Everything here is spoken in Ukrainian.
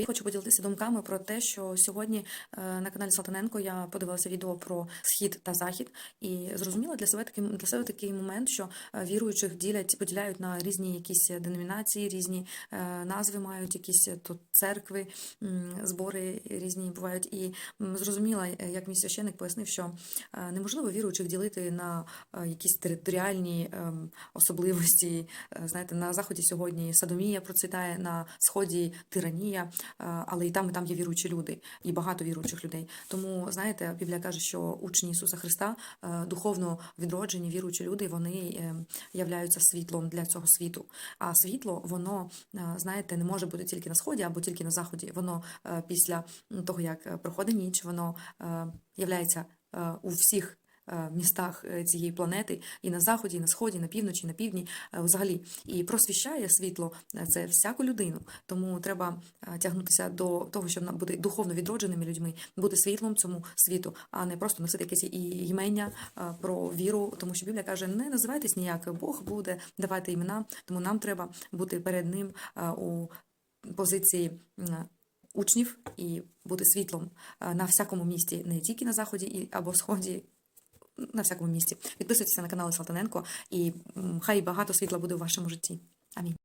Я хочу поділитися думками про те, що сьогодні е, на каналі Салтаненко я подивилася відео про схід та захід і зрозуміла для себе такий для себе такий момент, що е, віруючих ділять поділяють на різні якісь деномінації, різні е, назви мають, якісь тут церкви, збори різні бувають. І зрозуміла, як мій священик пояснив, що неможливо віруючих ділити на якісь територіальні особливості. Знаєте, на заході сьогодні садомія процвітає, на сході тиранія, але і там, і там є віруючі люди, і багато віруючих людей. Тому знаєте, Біблія каже, що учні Ісуса Христа, е, духовно відроджені, віруючі люди, вони е, являються світлом для цього світу. А світло, воно, е, знаєте, не може бути тільки на сході або тільки на заході. Воно е, після того, як е, проходить ніч, воно е, являється е, у всіх е, містах е, цієї планети, і на заході, і на сході, на півночі, на півдні, е, взагалі, і просвіщає світло це всяку людину. Тому треба тягнутися до того, щоб бути духовно відродженими людьми, бути світлом цьому світу, а не просто носити якесь і- імення про віру, тому що Біблія каже: не називайтесь ніяк, Бог буде давати імена, тому нам треба бути перед ним у позиції. Учнів і бути світлом на всякому місті, не тільки на заході і або сході, на всякому місці. Підписуйтеся на канал Салтаненко, і хай багато світла буде у вашому житті. Амінь.